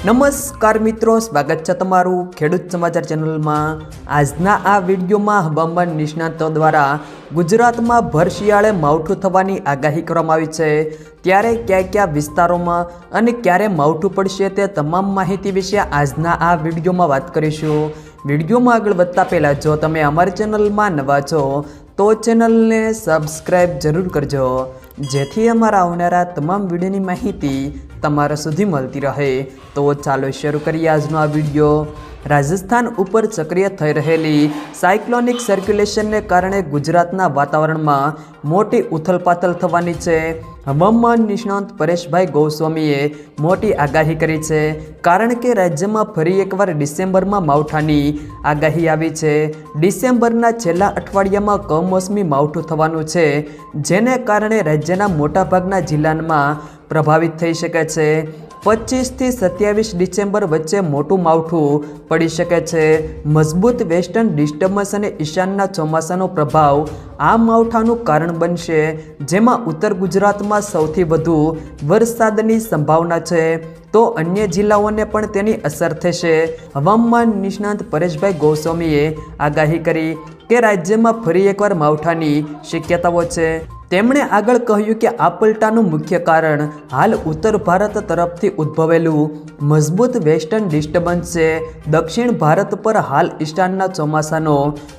નમસ્કાર મિત્રો, સ્વાગત છે તમારું ખેડૂત સમાચાર ચેનલમાં. આજના આ વિડીયોમાં હવામાન નિષ્ણાતો દ્વારા ગુજરાતમાં ભર શિયાળે માવઠું થવાની આગાહી કરવામાં આવી છે. ત્યારે કયા કયા વિસ્તારોમાં અને ક્યારે માવઠું પડશે તે તમામ માહિતી વિશે આજના આ વિડીયોમાં વાત કરીશું. વિડીયોમાં આગળ વધતા પહેલાં જો તમે અમારી ચેનલમાં નવા છો, તો ચેનલને સબસ્ક્રાઈબ જરૂર કરજો. જેથી અમારા આવનારા તમામ વિડીયોની માહિતી તમારા સુધી મળતી રહે. તો ચાલો શરૂ કરીએ આજનો આ વીડિયો. રાજસ્થાન ઉપર સક્રિય થઈ રહેલી સાયક્લોનિક સર્ક્યુલેશનને કારણે ગુજરાતના વાતાવરણમાં મોટી ઉથલપાથલ થવાની છે. હવામાન નિષ્ણાંત પરેશભાઈ ગોસ્વામીએ મોટી આગાહી કરી છે. કારણ કે રાજ્યમાં ફરી એકવાર ડિસેમ્બરમાં માવઠાની આગાહી આવી છે. ડિસેમ્બરના છેલ્લા અઠવાડિયામાં કમોસમી માવઠું થવાનું છે. જેને કારણે રાજ્યના મોટાભાગના જિલ્લામાં પ્રભાવિત થઈ શકે છે. પચીસથી સત્યાવીસ ડિસેમ્બર વચ્ચે મોટું માવઠું પડી શકે છે. મજબૂત વેસ્ટર્ન ડિસ્ટર્બન્સ અને ઈશાનના ચોમાસાનો પ્રભાવ આ માવઠાનું કારણ બનશે, જેમાં ઉત્તર ગુજરાતમાં સૌથી વધુ વરસાદની સંભાવના છે. તો અન્ય જિલ્લાઓને પણ તેની અસર થશે. હવામાન નિષ્ણાંત પરેશભાઈ ગોસ્વામીએ આગાહી કરી કે રાજ્યમાં ફરી એકવાર માવઠાની શક્યતાઓ છે. તેમણે આગળ કહ્યું કે આ પલટાનું મુખ્ય કારણ હાલ ઉત્તર ભારત તરફથી ઉદ્ભવેલું મજબૂત વેસ્ટર્ન ડિસ્ટર્બન્સ છે. દક્ષિણ ભારત પર હાલ ઈશાનના ચોમાસાનો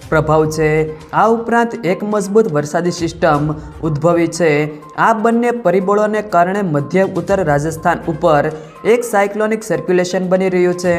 પ્રભાવ છે. આ ઉપરાંત એક મજબૂત વરસાદી સિસ્ટમ ઉદ્ભવી છે. આ બંને પરિબળોને કારણે મધ્ય ઉત્તર રાજસ્થાન ઉપર એક સાયક્લોનિક સર્ક્યુલેશન બની રહ્યું છે.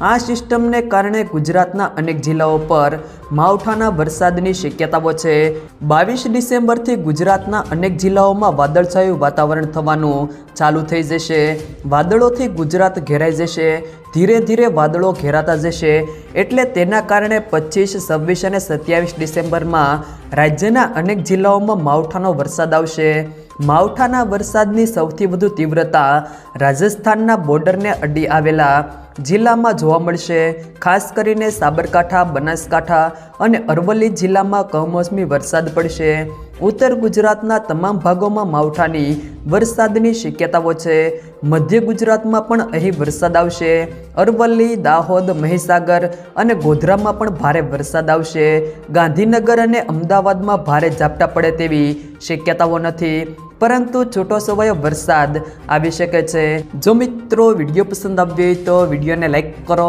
આ સિસ્ટમને કારણે ગુજરાતના અનેક જિલ્લાઓ પર માવઠાના વરસાદની શક્યતાઓ છે. બાવીસ ડિસેમ્બરથી ગુજરાતના અનેક જિલ્લાઓમાં વાદળછાયું વાતાવરણ થવાનું ચાલુ થઈ જશે. વાદળોથી ગુજરાત ઘેરાઈ જશે. ધીરે ધીરે વાદળો ઘેરાતા જશે. એટલે તેના કારણે પચીસ, છવ્વીસ અને સત્યાવીસ ડિસેમ્બરમાં રાજ્યના અનેક જિલ્લાઓમાં માવઠાનો વરસાદ આવશે. માવઠાના વરસાદની સૌથી વધુ તીવ્રતા રાજસ્થાનના બોર્ડરને અડી આવેલા જિલ્લામાં જોવા મળશે. ખાસ કરીને સાબરકાંઠા, બનાસકાંઠા અને અરવલ્લી જિલ્લામાં કમોસમી વરસાદ પડશે. ઉત્તર ગુજરાતના તમામ ભાગોમાં માવઠાની વરસાદની શક્યતાઓ છે. મધ્ય ગુજરાતમાં પણ અહીં વરસાદ આવશે. અરવલ્લી, દાહોદ, મહીસાગર અને ગોધરામાં પણ ભારે વરસાદ આવશે. ગાંધીનગર અને અમદાવાદમાં ભારે ઝાપટા પડે તેવી શક્યતાઓ નથી. પરંતુ છૂટો સવાયો વરસાદ આવી શકે છે. જો મિત્રો વીડિયો પસંદ આવ્યો હોય તો વિડીયોને લાઈક કરો